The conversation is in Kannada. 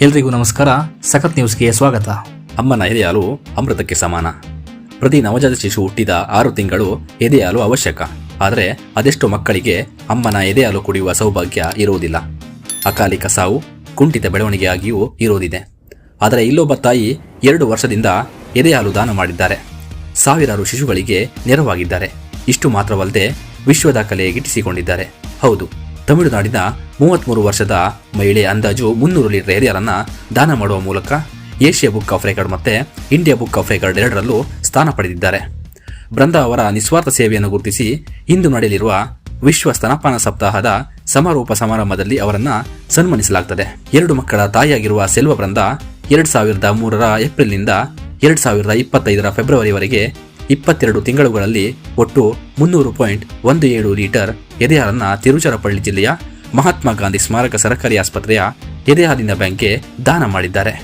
ಎಲ್ರಿಗೂ ನಮಸ್ಕಾರ. ಸಖತ್ ನ್ಯೂಸ್ಗೆ ಸ್ವಾಗತ. ಅಮ್ಮನ ಎದೆಯಾಲು ಅಮೃತಕ್ಕೆ ಸಮಾನ. ಪ್ರತಿ ನವಜಾತ ಶಿಶು ಹುಟ್ಟಿದ ಆರು ತಿಂಗಳು ಎದೆಹಾಲು ಅವಶ್ಯಕ. ಆದರೆ ಅದೆಷ್ಟು ಮಕ್ಕಳಿಗೆ ಅಮ್ಮನ ಎದೆಹಾಲು ಕುಡಿಯುವ ಸೌಭಾಗ್ಯ ಇರುವುದಿಲ್ಲ. ಅಕಾಲಿಕ ಸಾವು, ಕುಂಠಿತ ಬೆಳವಣಿಗೆಯಾಗಿಯೂ ಇರುವುದಿದೆ. ಆದರೆ ಇಲ್ಲೊಬ್ಬ ತಾಯಿ ಎರಡು ವರ್ಷದಿಂದ ಎದೆಯಾಲು ದಾನ ಮಾಡಿದ್ದಾರೆ. ಸಾವಿರಾರು ಶಿಶುಗಳಿಗೆ ನೆರವಾಗಿದ್ದಾರೆ. ಇಷ್ಟು ಮಾತ್ರವಲ್ಲದೆ ವಿಶ್ವದಾಖಲೆ ಗಿಟ್ಟಿಸಿಕೊಂಡಿದ್ದಾರೆ. ಹೌದು. ತಮಿಳುನಾಡಿನ ಮೂವತ್ಮೂರು ವರ್ಷದ ಮಹಿಳೆ ಅಂದಾಜು ಮುನ್ನೂರು ಲೀಟರ್ ಏರಿಯರನ್ನ ದಾನ ಮಾಡುವ ಮೂಲಕ ಏಷ್ಯಾ ಬುಕ್ ಆಫ್ ರೆಕಾರ್ಡ್ ಮತ್ತೆ ಇಂಡಿಯಾ ಬುಕ್ ಆಫ್ ರೆಕಾರ್ಡ್ ಎರಡರಲ್ಲೂ ಸ್ಥಾನ ಪಡೆದಿದ್ದಾರೆ. ಬೃಂದ ಅವರ ನಿಸ್ವಾರ್ಥ ಸೇವೆಯನ್ನು ಗುರುತಿಸಿ ಇಂದು ನಡೆಯಲಿರುವ ವಿಶ್ವ ಸ್ತನಪಾನ ಸಪ್ತಾಹದ ಸಮಾರೋಪ ಸಮಾರಂಭದಲ್ಲಿ ಅವರನ್ನ ಸನ್ಮಾನಿಸಲಾಗುತ್ತದೆ ಎರಡು ಮಕ್ಕಳ ತಾಯಿಯಾಗಿರುವ ಸೆಲ್ವ ಬೃಂದ ಎರಡ್ ಸಾವಿರದ ಮೂರರ ಏಪ್ರಿಲ್ನಿಂದ ಎರಡ್ ಸಾವಿರದ ಇಪ್ಪತ್ತೈದರ ಫೆಬ್ರವರಿವರೆಗೆ ಇಪ್ಪತ್ತೆರಡು ತಿಂಗಳುಗಳಲ್ಲಿ ಒಟ್ಟು ಮುನ್ನೂರು ಪಾಯಿಂಟ್ ಒಂದು ಏಳು ಲೀಟರ್ ಎದೆಹಾಲನ್ನ ತಿರುಚರಪಳ್ಳಿ ಜಿಲ್ಲೆಯ ಮಹಾತ್ಮ ಗಾಂಧಿ ಸ್ಮಾರಕ ಸರ್ಕಾರಿ ಆಸ್ಪತ್ರೆಯ ಎದೆಹಾಲಿನ ಬ್ಯಾಂಕ್ಗೆ ದಾನ ಮಾಡಿದ್ದಾರೆ.